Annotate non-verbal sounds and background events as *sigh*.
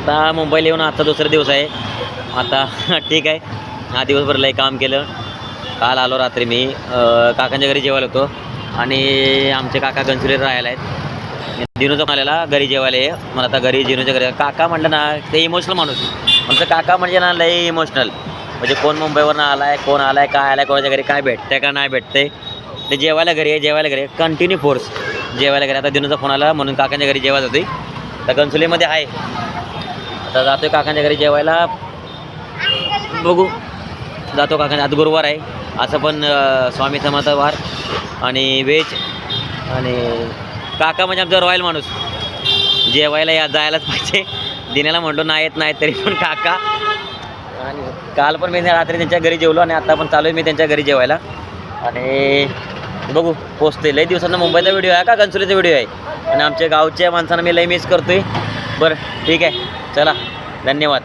आता मुंबईला येऊन आजचा दुसरा दिवस आहे. आता *laughs* ठीक आहे. हा दिवसभर लय काम केलं. काल आलो रात्री मी. काकांच्या घरी जेवायला होतो. आणि आमचे काका गंचुले राहायला आहेत. दिनूचा म्हणाला घरी जेवायला ये. मला आता घरी जिनूच्या घरी काका म्हटलं ना ते इमोशनल माणूस. आमचं काका म्हणजे ना लय इमोशनल म्हणजे कोण मुंबईवरनं आलाय कोण आलाय काय आलाय कोणाच्या घरी काय भेटतंय का नाही भेटतंय. ते जेवायला घरी आहे जेवायला घरी कंटिन्यू फोर्स जेवायला घरी आता दिनूचा फोन आला म्हणून काकांच्या घरी जेवायला होती तर गणसुलीमध्ये आहे. आता जातो काकांच्या घरी जेवायला. बघू. जातो काकांच्या आज गुरुवार आहे. असं पण स्वामी समर्थ वार आणि व्हेज आणि काका म्हणजे आमचा रॉयल माणूस. जेवायला या जायलाच पाहिजे. दिण्याला म्हणलो नाही येत नाही तरी पण काका. आणि काल पण मी रात्री त्यांच्या घरी जेवलो आणि आता पण चालू आहे मी त्यांच्या घरी जेवायला. आणि बघू पोचते लई दिवसांना मुंबईचा व्हिडिओ आहे का? कन्सुलीचा व्हिडिओ आहे. आणि आमच्या गावच्या माणसांना मी लई मिस करतोय. बरं ठीक आहे. चला धन्यवाद.